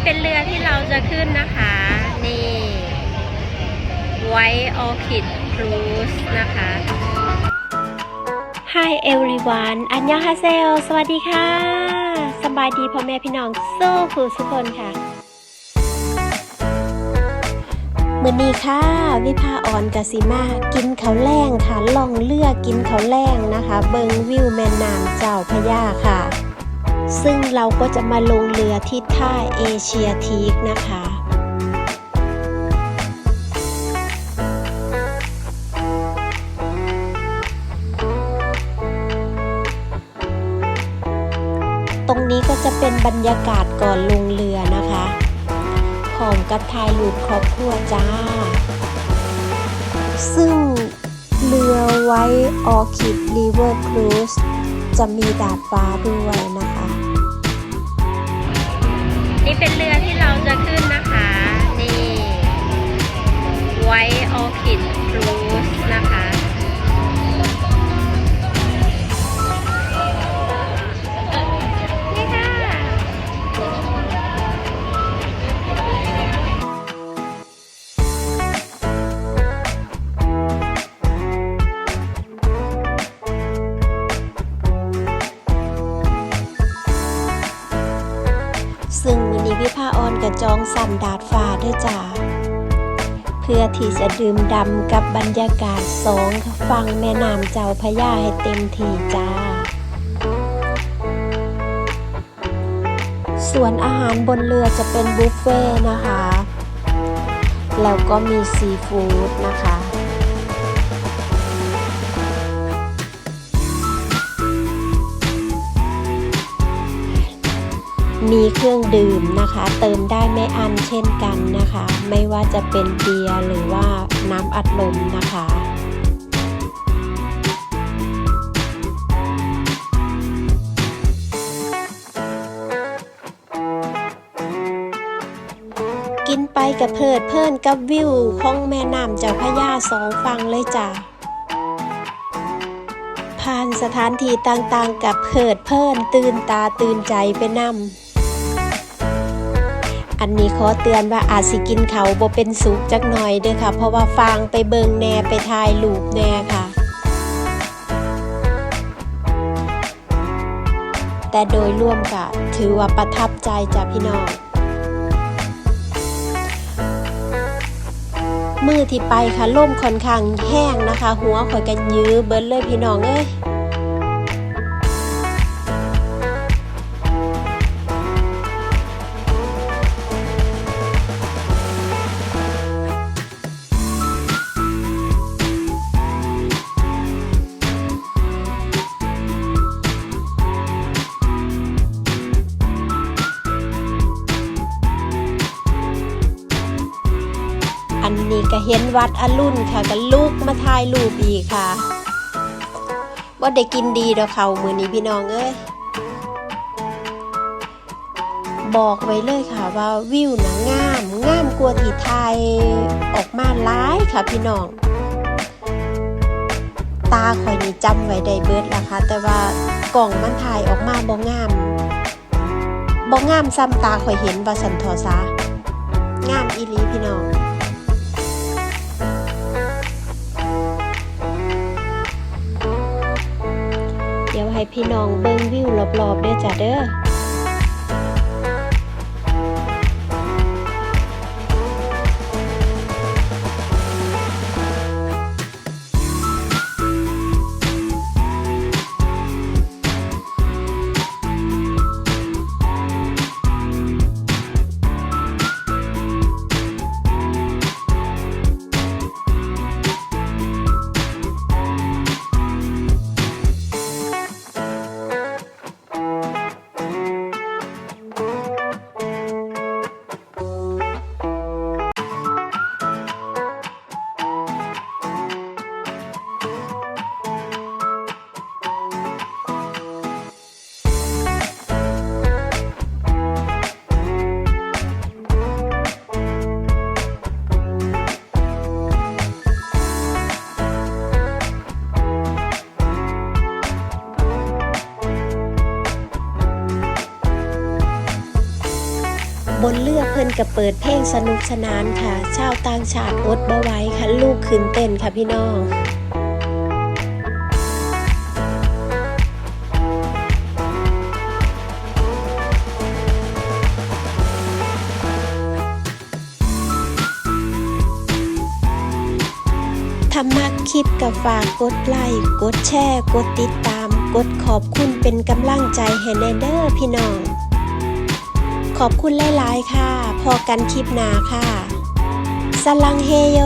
นี่เป็นเรือที่เราจะขึ้นนะคะ นี่ White Orchid Cruise นะคะ Hi everyone อันยองฮาเซลสวัสดีค่ะ สบายดีพ่อแม่พี่น้องโซ่คือทุกคนค่ะมือนี้ค่ะ วิภาออนกสิมากินเขาวแรงค่ะล่องเลือกกินเขาวแรงนะคะ เบิงวิวแม่น้ำเจ้าพระยาค่ะ ซึ่งเราก็จะมาลงเรือที่ท่าเอเชียทีกนะคะตรงนี้ก็จะเป็นบรรยากาศก่อนลงเรือนะคะพร้อมกับถ่ายรูปครอบครัวจ้า ซึ่งเรือไว้ออคิดรีเวอร์ครูซจะมีดาดฟ้าด้วยนะคะ นี้เป็นเรือ จองสันดาดฟ้าด้วยจ้าเพื่อที่จะดื่มดำกับบรรยากาศสองฟังแม่น้ำเจ้าพญาให้เต็มที่จ้า ส่วนอาหารบนเรือจะเป็นบุฟเฟ่ต์นะคะ แล้วก็มีซีฟู้ดนะคะ มีเครื่องดื่มนะคะ เติมได้ไม่อันเช่นกันนะคะ ไม่ว่าจะเป็นเบียร์หรือว่าน้ำอัดลมนะคะกินไปกับเพลิดเพลินกับวิวของแม่น้ำเจ้าพระยาสองฝั่งเลยจ้ะ ผ่านสถานที่ต่างๆ กับเพลิดเพลินตื่นตาตื่นใจไปนำ อันนี้ขอเตือนว่าอาจสิกินเขาบ่เป็นสุกจักหน่อยเด้อค่ะ เพราะว่าฟางไปเบิงแหน่ไปทายลูกแหน่ค่ะ แต่โดยร่วมก็ถือว่าประทับใจจากพี่น้องมือที่ไปค่ะล่มค่อนข้างแห้งนะคะ หัวข่อยกันยื้อเบิดเลยพี่น้องเอ้ย อันนี้ก็เห็นวัดอรุณค่ะก็ลูกมาถ่ายรูปอีกค่ะว่าได้กินดีดอกเขามือนี้พี่น้องเอ้ยบอกไว้เลยค่ะว่าวิวนะงามงามกว่าที่ไทยออกมาหลายค่ะพี่น้อง ตาคอยนี่จำไว้ได้เบิดละค่ะแต่ว่ากล่องมันถ่ายออกมาบ่งามบ่งามซ้ำตาคอยเห็นว่าสันทอซางามอีลีพี่น้อง ให้พี่น้องเบิ่งวิวรอบๆด้วยจ้ะเด้อ บนเรือกเพิ่นก็เปิดเพลงสนุกสนานค่ะ ชาวต่างชาติอดบ่ไหว้ค่ะ ลูกขึ้นเต้นค่ะพี่น้องถ้ามักคลิปกับฝากกดไลค์กดแชร์ กดติดตาม กดขอบคุณเป็นกำลังใจให้แนเดอร์พี่น้อง ขอบคุณหลาย ๆ ค่ะ พอกันคลิปหน้าค่ะ สลังเฮโย